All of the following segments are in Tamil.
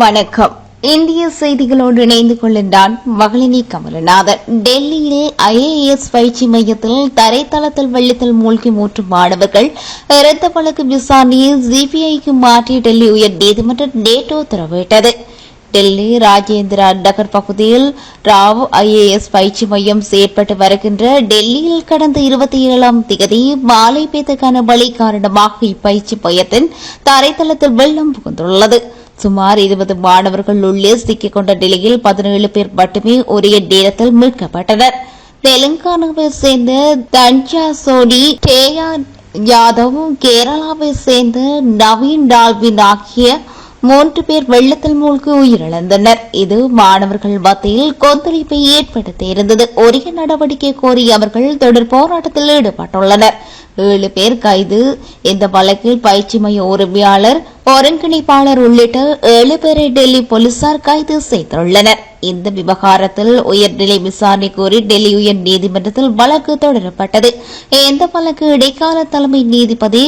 வணக்கம். இந்திய செய்திகளோடு இணைந்து கொள்கின்றான் மகளினி கமலநாதன். டெல்லியில் ஐஏஎஸ் பயிற்சி மையத்தில் தரைத்தளத்தில் வெள்ளத்தில் மூழ்கி மூன்று மாணவர்கள் இரத்த வழக்கு விசாரணையை சிபிஐக்கு மாற்றி டெல்லி உயர் நீதிமன்றம் நேற்று உத்தரவிட்டது டெல்லி ராஜேந்திரா நகர் பகுதியில் ராவ் ஐஏஎஸ் பயிற்சி மையம் செயற்பட்டு வருகின்ற டெல்லியில் கடந்த இருபத்தி ஏழாம் தேதி மாலை பெய்த கனமழை காரணமாக இப்பயிற்சி மையத்தின் தரைத்தளத்தில் வெள்ளம் புகுந்துள்ளது. சுமார் இருபது மாணவர்கள் உள்ளே சிக்கிக் கொண்ட நிலையில் பதினேழு பேர் மட்டுமே ஒரே நேரத்தில் மீட்கப்பட்டனர். தெலுங்கானாவை சேர்ந்த தன்ஜா சோடி டேயா யாதவ் கேரளாவை சேர்ந்த நவீன் டால்வின் ஆகிய மூன்று பேர் வெள்ளத்தில் மூழ்கி உயிரிழந்தனர். இது மாணவர்கள் மத்தியில் கொந்தளிப்பை ஏற்படுத்தியிருந்தது. உரிய நடவடிக்கை கோரி அவர்கள் தொடர் போராட்டத்தில் ஈடுபட்டுள்ளனர். ஏழு பேர் கைது. இந்த வழக்கில் பயிற்சி மைய உரிமையாளர் ஒருங்கிணைப்பாளர் உள்ளிட்ட ஏழு பேரை டெல்லி போலீசார் கைது செய்துள்ளனர். இந்த விவகாரத்தில் உயர்நிலை விசாரணை கோரி டெல்லி உயர் நீதிமன்றத்தில் வழக்கு தொடரப்பட்டது. இந்த வழக்கு இடைக்கால தலைமை நீதிபதி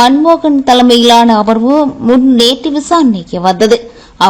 மன்மோகன் தலைமையிலான அமர்வு முன் நேற்று விசாரணைக்கு வந்தது.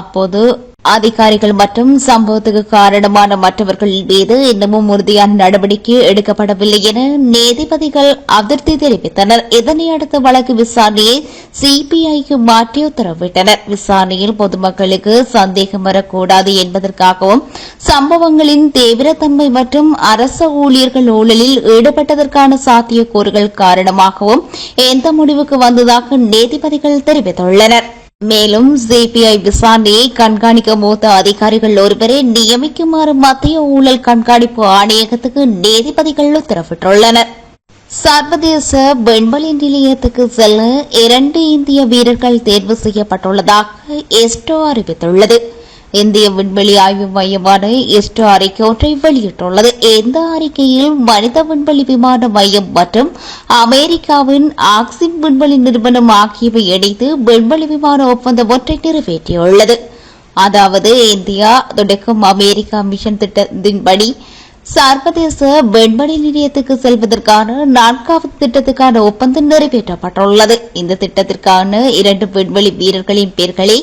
அப்போது அதிகாரிகள் மற்றும் சம்பவத்துக்கு காரணமான மற்றவர்கள் மீது இன்னமும் உறுதியான நடவடிக்கை எடுக்கப்படவில்லை என நீதிபதிகள் அதிருப்தி தெரிவித்தனர். இதனையடுத்து வழக்கு விசாரணையை சிபிஐக்கு மாற்றி உத்தரவிட்டனர். விசாரணையில் பொதுமக்களுக்கு சந்தேகம் வரக்கூடாது என்பதற்காகவும் சம்பவங்களின் தீவிரத்தன்மை மற்றும் அரச ஊழியர்கள் ஊழலில் ஈடுபட்டதற்கான சாத்தியக்கூறுகள் காரணமாகவும் எந்த முடிவுக்கு வந்ததாக நீதிபதிகள் தெரிவித்துள்ளனர். மேலும் சிபிஐ விசாரணையை கண்காணிக்க மூத்த அதிகாரிகள் ஒருவரை நியமிக்குமாறு மத்திய ஊழல் கண்காணிப்பு ஆணையகத்துக்கு நீதிபதிகள் உத்தரவிட்டுள்ளனர். சர்வதேச விண்வெளி நிலையத்துக்கு செல்ல இரண்டு இந்திய வீரர்கள் தேர்வு செய்யப்பட்டுள்ளதாக எஸ்டோ அறிவித்துள்ளது. இந்திய விண்வெளி ஆய்வு மையமான இஸ்ரோ அறிக்கை ஒன்றை வெளியிட்டுள்ளது. இந்த அறிக்கையில் மனித விண்வெளி விமான மையம் மற்றும் அமெரிக்காவின் ஆக்சிம் விண்வெளி நிறுவனம் ஆகியவை இணைந்து விண்வெளி விமான ஒப்பந்தம் ஒன்றை நிறைவேற்றியுள்ளது. அதாவது இந்தியா தொடக்கம் அமெரிக்கா மிஷன் திட்டத்தின்படி சர்வதேச விண்வெளி நிலையத்துக்கு செல்வதற்கான நான்காவது திட்டத்துக்கான ஒப்பந்தம் நிறைவேற்றப்பட்டுள்ளது. இந்த திட்டத்திற்கான இரண்டு விண்வெளி வீரர்களின் பெயர்களை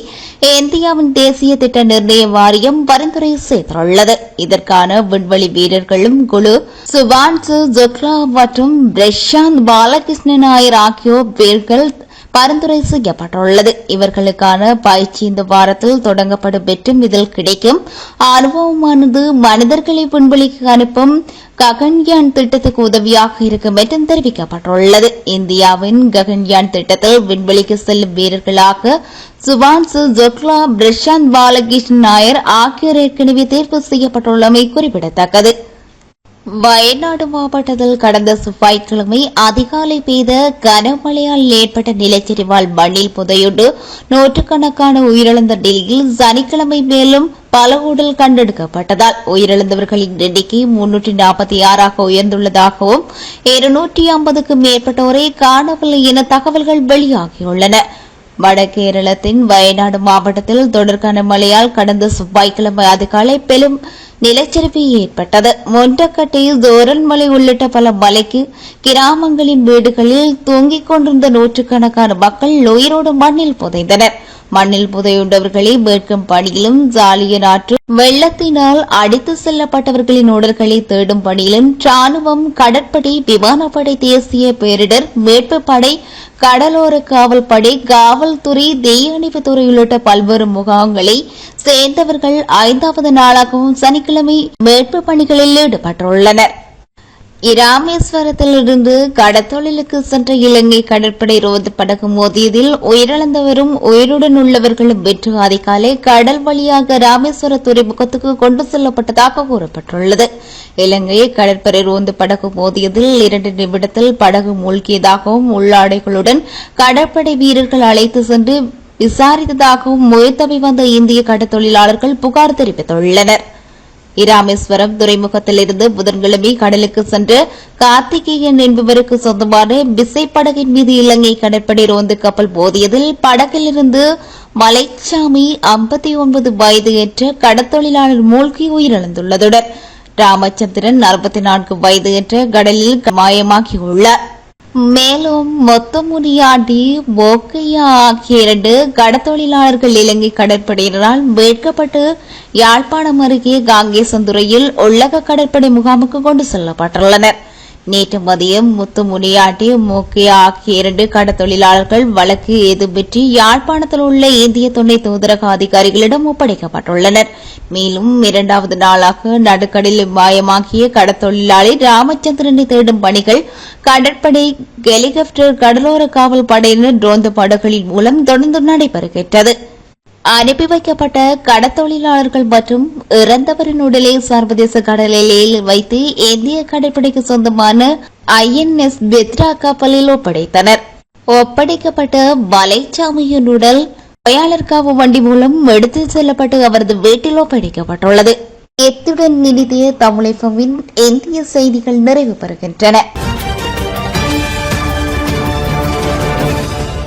இந்தியாவின் தேசிய திட்ட நிர்ணய வாரியம் பரிந்துரை செய்துள்ளது. இதற்கான விண்வெளி வீரர்களும் குழு சுபான்சு ஜொக்லா மற்றும் பிரஷாந்த் பாலகிருஷ்ணன் நாயர் ஆகியோர் பேர்கள் பரிந்துரை செய்யப்பட்டுள்ளது. இவர்களுக்கான பயிற்சி இந்த வாரத்தில் தொடங்கப்படும் பெற்றும் இதில் கிடைக்கும். அனுபவமானது மனிதர்களை விண்வெளிக்கு அனுப்பும் ககன்யான் திட்டத்துக்கு உதவியாக இருக்கும் என்றும் தெரிவிக்கப்பட்டுள்ளது. இந்தியாவின் ககன்யான் திட்டத்தில் விண்வெளிக்கு செல்லும் வீரர்களாக சுபான்சு ஜொக்லா பிரசாந்த் பாலகிருஷ்ணன் நாயர் ஆகியோர் ஏற்கனவே தேர்வு செய்யப்பட்டுள்ளமை குறிப்பிடத்தக்கது. வயநாடு மாவட்டத்தில் கடந்த செவ்வாய்க்கிழமை அதிகாலை பெய்த கனமழையால் ஏற்பட்ட நிலச்சரிவால் மண்ணில் புதையுண்டு. நூற்றுக்கணக்கான உயிரிழந்த நிலையில் சனிக்கிழமை மேலும் பல உடல் கண்டெடுக்கப்பட்டதால் உயிரிழந்தவர்களின் எண்ணிக்கை முன்னூற்றி நாற்பத்தி ஆறாக உயர்ந்துள்ளதாகவும் இருநூற்றி ஐம்பதுக்கும் மேற்பட்டோரை காணவில்லை என தகவல்கள் வெளியாகியுள்ளன. வடகேரளத்தின் வயநாடு மாவட்டத்தில் தொடர் கனமழையால் கடந்த செவ்வாய்க்கிழமை அதிகாலை பெரும் நிலச்சரிவு ஏற்பட்டது. மொண்டக்கட்டை ஜோரன்மலை உள்ளிட்ட பல மலைக்கு கிராமங்களின் வீடுகளில் தூங்கிக் கொண்டிருந்த நூற்றுக்கணக்கான மக்கள் உயிரோடு மண்ணில் புதைந்தனர். மண்ணில் புதையுண்டவர்களை மீட்கும் பணியிலும் ஜாலிய நாற்று வெள்ளத்தினால் அடித்து செல்லப்பட்டவர்களின் உடல்களை தேடும் பணியிலும் ராணுவம் கடற்படை விமானப்படை தேசிய பேரிடர் மீட்பு படை கடலோர காவல்படை காவல்துறை தீயணைப்புத்துறை உள்ளிட்ட பல்வேறு முகாம்களை சேர்ந்தவர்கள் ஐந்தாவது நாளாகவும் சனிக்கிழமை மீட்பு பணிகளில் ஈடுபட்டுள்ளனர். இராமேஸ்வரத்திலிருந்து கடத்தொழிலுக்கு சென்ற இலங்கை கடற்படை ரோந்து படகு மோதியதில் உயிரிழந்தவரும் உயிருடன் உள்ளவர்களும் வெற்று அதிகாலை கடல் வழியாக ராமேஸ்வர துறைமுகத்துக்கு கொண்டு செல்லப்பட்டதாக கூறப்பட்டுள்ளது. இலங்கை கடற்படை ரோந்து படகு மோதியதில் இரண்டு நிமிடத்தில் படகு மூழ்கியதாகவும் உள்ளாடைகளுடன் கடற்படை வீரர்கள் அழைத்து சென்று விசாரித்ததாகவும் முயற்சி வந்த இந்திய கடத்தொழிலாளர்கள் புகார் தெரிவித்துள்ளனா் இராமேஸ்வரம் துறைமுகத்திலிருந்து புதன்கிழமை கடலுக்கு சென்று கார்த்திகேயன் என்பவருக்கு சொந்தமான விசைப்படகின் மீது இலங்கை கடற்படை ரோந்து கப்பல் போதியதில் படகிலிருந்து மலைச்சாமி ஐம்பத்தி ஒன்பது வயது என்ற கடத்தொழிலாளர் மூழ்கி உயிரிழந்துள்ளதுடன் ராமச்சந்திரன் அறுபத்தி நான்கு வயது என்ற கடலில் மாயமாகியுள்ளார் மேலும் மொத்தமுனியாண்டி போக்கையா ஆகிய இரண்டு கடத்தொழிலாளர்கள் இலங்கை கடற்படையினரால் மீட்கப்பட்டு யாழ்ப்பாணம் அருகே காங்கேசந்துறையில் உள்ளக கடற்படை முகாமுக்கு கொண்டு செல்லப்பட்டுள்ளனர். நேற்று மதியம் முத்துமுனியாட்டி மூக்கியா ஆகிய இரண்டு கடத்தொழிலாளர்கள் வழக்கு ஏதுமின்றி யாழ்ப்பாணத்தில் உள்ள இந்திய துணை தூதரக அதிகாரிகளிடம் ஒப்படைக்கப்பட்டுள்ளனர். மேலும் இரண்டாவது நாளாக நடுக்கடலில் மாயமாகிய கடத்தொழிலாளி ராமச்சந்திரனை தேடும் பணிகள் கடற்படை ஹெலிகாப்டர் கடலோர காவல் படையினர் ரோந்து படகுகளின் மூலம் தொடர்ந்து நடைபெறுகின்றது. அனுப்பி வைக்கப்பட்ட கடத்தொழிலாளர்கள் மற்றும் இறந்தவரின் உடலை சர்வதேச கடலில் வைத்து இந்திய கடற்படைக்கு சொந்தமான ஐஎன்எஸ் பெத்ரா கப்பலில் ஒப்படைத்தனர். ஒப்படைக்கப்பட்ட வலைச்சாமியின் உடல் நோயாளர்காவு வண்டி மூலம் எடுத்துச் செல்லப்பட்டு அவரது வீட்டில் ஒப்படைக்கப்பட்டுள்ளது. எத்துடன் நிதிய தமிழகவின் இந்திய செய்திகள் நிறைவு பெறுகின்றன.